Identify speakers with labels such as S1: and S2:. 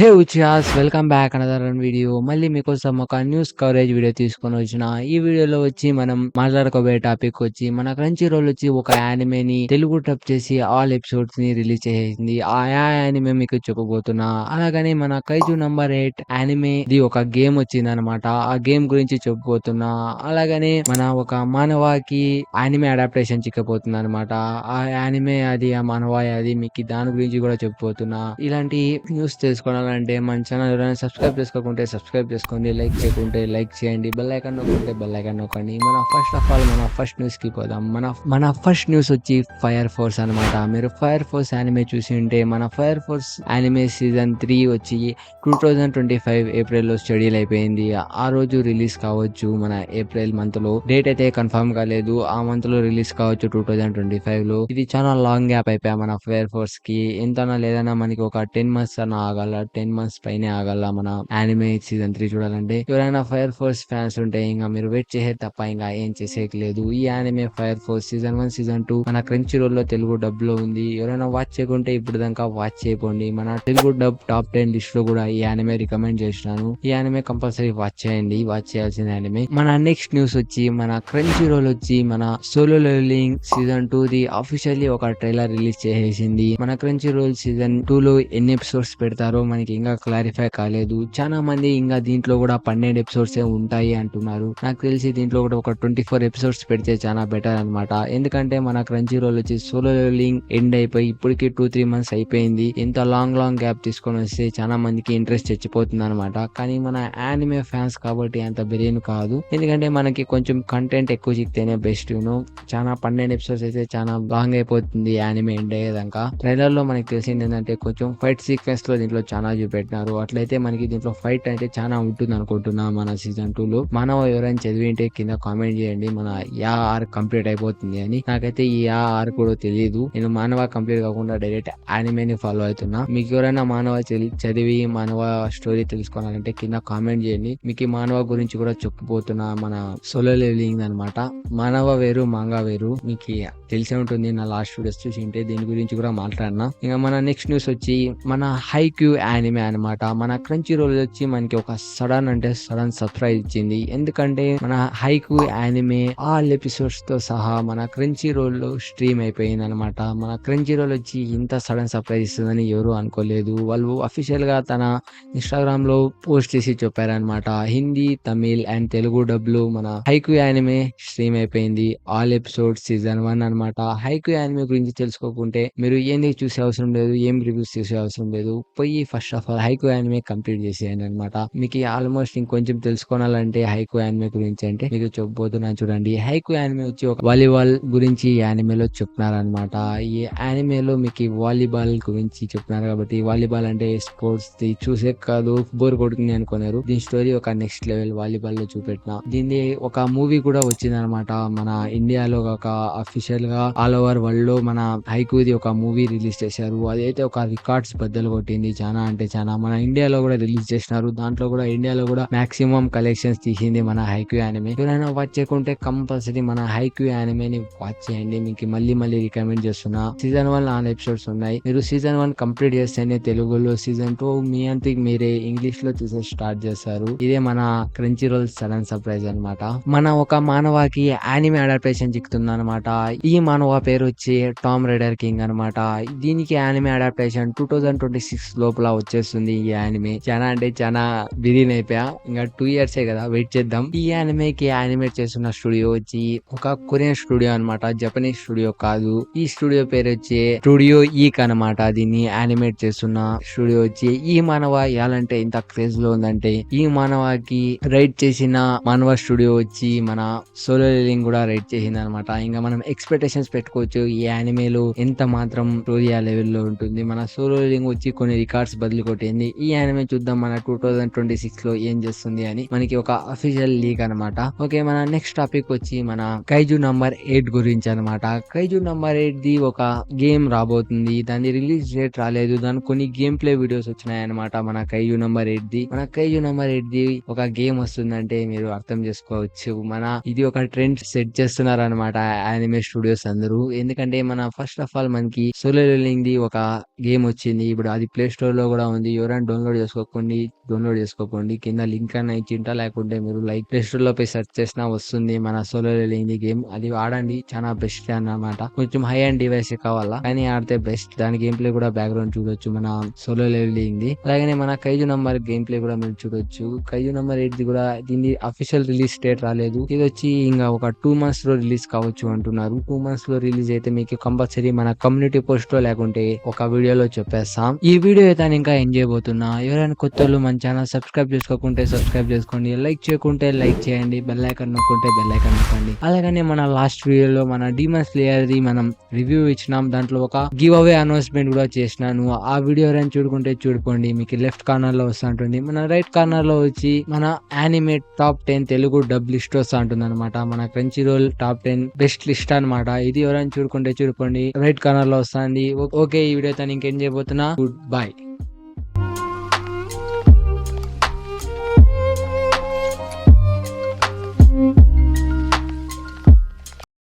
S1: హే ఉచియాస్ welcome back another video. మళ్ళీ మీకోసం ఒక న్యూస్ కవరేజ్ వీడియో తీసుకొని వచ్చిన. ఈ వీడియోలో వచ్చి మనం మాట్లాడుకోబోయే టాపిక్ వచ్చి మన క్రంచి రోల్ వచ్చి ఒక యానిమేని తెలుగు టప్ చేసి ఆల్ ఎపిసోడ్స్ని రిలీజ్ చేసింది. ఆ యానిమే మీకు చెప్పబోతున్నా. అలాగని మన కైజు నంబర్ ఎయిట్ యానిమే ది ఒక గేమ్ వచ్చింది అనమాట ఆ గేమ్ గురించి చెప్పబోతున్నా. అలాగని మన ఒక మానవాకి యానిమే అడాప్టేషన్ చిక్కపోతుంది అనమాట ఆ యానిమే అది ఆ మానవాయి అది మీకు దాని గురించి కూడా చెప్పబోతున్నా. ఇలాంటి న్యూస్ తెలుసుకోవడం అంటే మన ఛానల్ ఎవరైనా సబ్స్క్రైబ్ చేసుకోకుంటే సబ్స్క్రైబ్ చేసుకోండి లైక్ చేయకుంటే లైక్ చేయండి బెల్ ఐకాన్ నొక్కుంటే బెల్ ఐకాన్ నొక్కండి. మన ఫస్ట్ ఆఫ్ ఆల్ మన ఫస్ట్ న్యూస్కి పోదాం. మన మన ఫస్ట్ న్యూస్ వచ్చి ఫైర్ ఫోర్స్ అనమాట మీరు ఫైర్ ఫోర్స్ యానిమే చూసి ఉంటే మన fire force anime season three వచ్చి టూ థౌజండ్ ట్వంటీ ఫైవ్ ఏప్రిల్లో షెడ్యూల్ అయిపోయింది. ఆ రోజు రిలీజ్ కావచ్చు మన ఏప్రిల్ మంత్లో. డేట్ అయితే కన్ఫర్మ్ కాలేదు ఆ మంత్లో రిలీజ్ కావచ్చు టూ థౌజండ్ ట్వంటీ ఫైవ్లో. ఇది చాలా లాంగ్ గ్యాప్ అయిపోయా మన ఫైర్ ఫోర్స్కి. ఎంతనా లేదన్నా మనకి ఒక టెన్ మంత్స్ అన్న ఆగాల టెన్ మంత్స్ పైనే ఆగల మన యానిమే సీజన్ త్రీ చూడాలంటే. ఎవరైనా ఫైర్ ఫోర్స్ ఫ్యాన్స్ ఉంటే ఇంకా మీరు వెయిట్ చేసే తప్ప ఇంకా ఏం చేసేయట్లేదు ఈ anime Fire Force season one season two మన క్రంచి రోల్లో తెలుగు డబ్లో ఉంది. ఎవరైనా వాచ్ చేయకుంటే ఇప్పుడు దాకా వాచ్ చేయకండి. మన తెలుగు డబ్ టాప్ టెన్ లిస్ట్లో కూడా ఈ యానిమే రికమెండ్ చేసినాను. ఈ యానిమే కంపల్సరీ వాచ్ చేయండి. వాచ్ చేయాల్సిన యానిమే మన నెక్స్ట్ న్యూస్ వచ్చి మన క్రంచి రోల్ వచ్చి మన solo leveling season two the officially ఒక ట్రైలర్ రిలీజ్ చేసేసింది. మన క్రంచి రోల్ సీజన్ టూ లో ఎన్ని ఎపిసోడ్స్ పెడతారో మనకి ఇంకా క్లారిఫై కాలేదు. చాలా మంది ఇంకా దీంట్లో కూడా పన్నెండు ఎపిసోడ్స్ ఉంటాయి అంటున్నారు. నాకు తెలిసి దీంట్లో కూడా ఒక ట్వంటీ ఫోర్ ఎపిసోడ్స్ పెడితే చాలా బెటర్ అనమాట ఎందుకంటే మన క్రంచీ రోల్ వచ్చి సోలో లెవెలింగ్ ఎండ్ అయిపోయి ఇప్పటికి టూ త్రీ మంత్స్ అయిపోయింది. ఇంత లాంగ్ లాంగ్ గ్యాప్ తీసుకొని వస్తే చాలా మందికి ఇంట్రెస్ట్ చచ్చిపోతుంది అనమాట కానీ మన యానిమే ఫ్యాన్స్ కాబట్టి అంత బిర్యానీ కాదు. ఎందుకంటే మనకి కొంచెం కంటెంట్ ఎక్కువ చిక్తేనే బెస్ట్ చాలా పన్నెండు ఎపిసోడ్స్ అయితే చాలా లాంగ్ అయిపోతుంది యానిమే ఎండ్ అయ్యేదాకా. ట్రైలర్లో మనకి తెలిసింది ఏంటంటే కొంచెం ఫైట్ సీక్వెన్స్లో దీంట్లో చాలా చూపెట్టినారు అట్లయితే మనకి దీంట్లో ఫైట్ అయితే చాలా ఉంటుంది అనుకుంటున్నా మన సీజన్ టూ లో. మానవ ఎవరైనా చదివింటే కింద కామెంట్ చేయండి. మన యా ఆర్ కంప్లీట్ అయిపోతుంది అని. నాకైతే ఈ యా ఆర్ కూడా తెలియదు నేను మానవ కంప్లీట్ కాకుండా డైరెక్ట్ ఆనిమేని ఫాలో అవుతున్నా. మీకు ఎవరైనా మానవ చదివి- చదివి మానవ స్టోరీ తెలుసుకోవాలంటే కింద కామెంట్ చేయండి. మీకు ఈ మానవ గురించి కూడా చెప్పబోతున్నా మన సోలో లెవెలింగ్ అనమాట మానవ వేరు మాంగా వేరు. మీకు తెలిసే ఉంటుంది. నా లాస్ట్ వీడియోస్ చూసి ఉంటే దీని గురించి కూడా మాట్లాడినా. ఇంకా మన నెక్స్ట్ న్యూస్ వచ్చి మన హైక్యూ యానిమే అన్నమాట మన క్రంచి రోల్ వచ్చి మనకి ఒక సడన్ అంటే సడన్ సర్ప్రైజ్ ఇచ్చింది. ఎందుకంటే మన హైకు యానిమే ఆల్ ఎపిసోడ్స్తో సహా మన క్రంచి రోల్లో స్ట్రీమ్ అయిపోయింది అనమాట మన క్రంచి రోల్ వచ్చి ఇంత సడన్ సర్ప్రైజ్ ఇస్తుందని ఎవరు అనుకోలేదు. వాళ్ళు అఫీషియల్గా తన ఇన్స్టాగ్రామ్లో పోస్ట్ చేసి చెప్పారనమాట. హిందీ తమిళ్ అండ్ తెలుగు డబ్లు మన హైకు యానిమే స్ట్రీమ్ అయిపోయింది. ఆల్ ఎపిసోడ్ సీజన్ వన్ అనమాట. హైకు యానిమే గురించి తెలుసుకోకుంటే మీరు ఏంది చూసే అవసరం లేదు ఏం రివ్యూస్ చూసే అవసరం లేదు. పోయి first of all Haikyu anime complete చేసేయండి అనమాట మీకు ఆల్మోస్ట్ ఇంకొంచెం తెలుసుకోవాలంటే హైకో యానిమే గురించి అంటే మీకు చెప్పబోతున్నాను చూడండి. హైకో యానిమే వచ్చి ఒక వాలీబాల్ గురించి యానిమేలో చెప్పినారనమాట ఈ యానిమేలో మీకు వాలీబాల్ గురించి చెప్తున్నారు కాబట్టి వాలీబాల్ అంటే స్పోర్ట్స్ చూసే కాదు బోర్ కొడుతుంది అనుకున్నారు. దీని స్టోరీ ఒక నెక్స్ట్ లెవెల్ వాలీబాల్లో చూపెట్టిన. దీన్ని ఒక మూవీ కూడా వచ్చింది అనమాట మన ఇండియాలో ఒక అఫీషియల్గా ఆల్ ఓవర్ వరల్డ్లో మన హైకూది ఒక మూవీ రిలీజ్ చేశారు. అదైతే ఒక రికార్డ్స్ బద్దలు కొట్టింది. చాలా అంటే చాలా మన ఇండియాలో కూడా రిలీజ్ చేసినారు. దాంట్లో కూడా ఇండియాలో కూడా మాక్సిమం కలెక్షన్స్ తీసింది మన హైక్యూ యానిమే ఎవరైనా వాచ్ చేయకుంటే కంపల్సరీ మన హైక్యూ యానిమేని వాచ్ చేయండి. మీకు మళ్ళీ మళ్ళీ రికమెండ్ చేస్తున్నా. సీజన్ వన్ నాన్ ఎపిసోడ్స్ ఉన్నాయి. మీరు సీజన్ వన్ కంప్లీట్ చేస్తేనే తెలుగులో సీజన్ టూ మీ అంతకి మీరే ఇంగ్లీష్లో చూసే స్టార్ట్ చేస్తారు. ఇదే మన క్రంచి రోల్ సడన్ సర్ప్రైజ్ అన్నమాట. మన ఒక మానవాకి యానిమే అడాప్టేషన్ చిక్కుతుంది అనమాట ఈ మానవ పేరు వచ్చి టామ్ రైడర్ కింగ్ అన్నమాట. దీనికి anime adaptation two thousand twenty six లోపల వచ్చేస్తుంది ఈ యానిమే చాలా అంటే చాలా బిరీన్ అయిపోయా. ఇంకా టూ ఇయర్స్ కదా వెయిట్ చేద్దాం. ఈ యానిమే కి యానిమేట్ చేస్తున్న స్టూడియో వచ్చి ఒక కొరియన్ స్టూడియో అన్నమాట. జపనీస్ స్టూడియో కాదు. ఈ స్టూడియో పేరు వచ్చి స్టూడియో ఈక్ అన్నమాట. దీన్ని యానిమేట్ చేస్తున్న స్టూడియో వచ్చి ఈ మానవ ఎలాంటే ఇంత క్రేజ్లో ఉందంటే ఈ మానవకి రైట్ చేసిన మానవ స్టూడియో వచ్చి మన సోలో లీలింగ్ కూడా రైట్ చేసింది అనమాట ఇంకా మనం ఎక్స్పెక్టేషన్స్ పెట్టుకోవచ్చు ఈ యానిమేలో ఎంత మాత్రం స్టోరీ ఆ లెవెల్లో ఉంటుంది. మన సోలో లీలింగ్ వచ్చి కొన్ని రికార్డ్స్ బదులు కొట్టింది. ఈ యానిమే చూద్దాం మన టూ థౌజండ్ ట్వంటీ సిక్స్లో ఏం చేస్తుంది అని మనకి ఒక అఫీషియల్ లీక్ అనమాట ఓకే మన నెక్స్ట్ టాపిక్ వచ్చి మన కైజు నంబర్ ఎయిట్ గురించి అనమాట కైజు నంబర్ ఎయిట్ ది ఒక గేమ్ రాబోతుంది. దాని రిలీజ్ డేట్ రాలేదు. దాని కొన్ని గేమ్ ప్లే వీడియోస్ వచ్చినాయి అనమాట మన కైజు నంబర్ ఎయిట్ ది. మన కైజు నంబర్ ఎయిట్ ది ఒక గేమ్ వస్తుందంటే మీరు అర్థం చేసుకోవచ్చు. మన ఇది ఒక ట్రెండ్ సెట్ చేస్తున్నారు అనమాట యానిమే స్టూడియోస్ అందరూ. ఎందుకంటే మన ఫస్ట్ ఆఫ్ ఆల్ మనకి సోలో ది ఒక గేమ్ వచ్చింది. ఇప్పుడు అది ప్లే స్టోర్లో కూడా ఉంది ఎవరైనా డౌన్లోడ్ చేసుకోకండి డౌన్లోడ్ చేసుకోకండి. కింద లింక్ అన్న ఇచ్చింటా లేకుంటే మీరు లైక్ ప్లే స్టోర్లో పోయి సెర్చ్ చేసినా వస్తుంది మన సోలో లేని గేమ్ అది ఆడండి. చాలా బెస్ట్ అన్నమాట. కొంచెం హై అండ్ డివైస్ కావాలా? కానీ ఆడితే బెస్ట్ దాని గేమ్ ప్లే కూడా బ్యాక్గ్రౌండ్ చూడొచ్చు మన సోలో లెవెలింగ్ అలాగే మన కైజు నంబర్ గేమ్ ప్లే కూడా మీరు చూడొచ్చు. కైజు నంబర్ ఎయిట్ కూడా దీని అఫీషియల్ రిలీజ్ డేట్ రాలేదు. ఇది వచ్చి ఇంకా ఒక టూ మంత్స్లో రిలీజ్ కావచ్చు అంటున్నారు. టూ మంత్స్లో రిలీజ్ అయితే మీకు కంపల్సరీ మన కమ్యూనిటీ పోస్ట్లో లేకుంటే ఒక వీడియోలో చెప్పేస్తాం. ఈ వీడియో అయితే ఇంకా ఎంజాయ్ పోతున్నా ఎవరైనా కొత్త వాళ్ళు మన ఛానల్ సబ్స్క్రైబ్ చేసుకోకుంటే సబ్స్క్రైబ్ చేసుకోండి లైక్ చేయకుంటే లైక్ చేయండి బెల్ ఐకన్ నొక్కుంటే బెల్ ఐకన్ నొక్కండి. అలాగనే మన లాస్ట్ వీడియోలో మన డిమన్ ప్లేయర్ ది మనం రివ్యూ ఇచ్చినాం. దాంట్లో ఒక గివ్ అవే అనౌన్స్మెంట్ కూడా చేసినాను ఆ వీడియో ఎవరైనా చూడుకుంటే చూడుకోండి. మీకు లెఫ్ట్ కార్నర్లో వస్తూ ఉంటుంది మన రైట్ కార్నర్లో వచ్చి మన animate top ten Telugu dub list వస్తూ ఉంటుంది అనమాట మన Crunchyroll top ten best list అనమాట ఇది ఎవరైనా చూడుకుంటే చూడుకోండి. రైట్ కార్నర్లో వస్తుంది ఓకే ఈ వీడియో తను ఇంకేం చేయబోతున్నా? Good bye